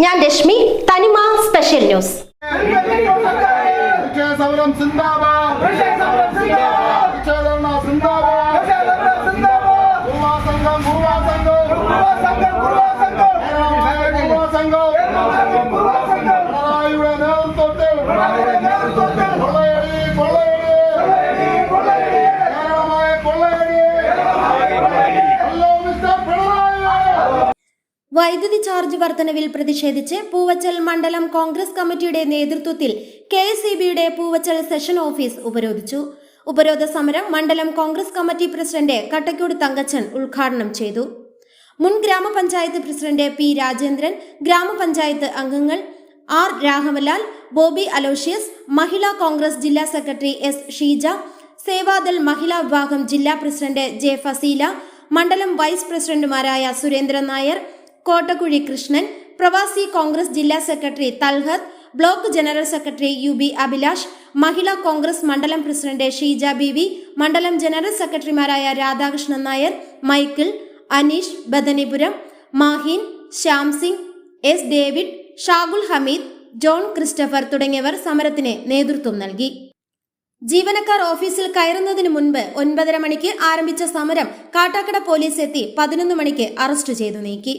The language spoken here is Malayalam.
ഞാൻ രശ്മി തനിമ സ്പെഷ്യൽ ന്യൂസ് വിജയ സമരം സിന്ദാബാദ് വിജയധർണ വൈദ്യുതി ചാർജ് വർധനവിൽ പ്രതിഷേധിച്ച് പൂവച്ചൽ മണ്ഡലം കോൺഗ്രസ് കമ്മിറ്റിയുടെ നേതൃത്വത്തിൽ K S Poovachal session office ഉപരോധിച്ചു. ഉപരോധ സമരം മണ്ഡലം കോൺഗ്രസ് കമ്മിറ്റി പ്രസിഡന്റ് കട്ടക്കോട് തങ്കച്ചൻ ഉദ്ഘാടനം ചെയ്തു. മുൻ ഗ്രാമപഞ്ചായത്ത് പ്രസിഡന്റ് പി രാജേന്ദ്രൻ ഗ്രാമപഞ്ചായത്ത് അംഗങ്ങൾ ആർ രാഘവലാൽ ബോബി അലോഷ്യസ് മഹിളാ കോൺഗ്രസ് ജില്ലാ സെക്രട്ടറി എസ് ഷീജ സേവാദൾ മഹിളാ വിഭാഗം ജില്ലാ പ്രസിഡന്റ് ജെ ഫസീല മണ്ഡലം വൈസ് പ്രസിഡന്റുമാരായ സുരേന്ദ്രൻ നായർ കോട്ടക്കുഴി കൃഷ്ണൻ പ്രവാസി കോൺഗ്രസ് ജില്ലാ secretary Talhath block general secretary U B Abhilash Mahila Congress മണ്ഡലം പ്രസിഡന്റ് ഷീജ ബി മണ്ഡലം ജനറൽ സെക്രട്ടറിമാരായ Radhakrishnan Nair Michael Aneesh Badanipuram Mahin Shyam Singh S David Shagul Hameed John Christopher തുടങ്ങിയവർ സമരത്തിന് നേതൃത്വം നൽകി. ജീവനക്കാർ ഓഫീസിൽ കയറുന്നതിന് മുൻപ് ഒൻപതര മണിക്ക് ആരംഭിച്ച സമരം കാട്ടാക്കട പോലീസ് എത്തി പതിനൊന്ന് മണിക്ക് അറസ്റ്റ് ചെയ്തു നീക്കി.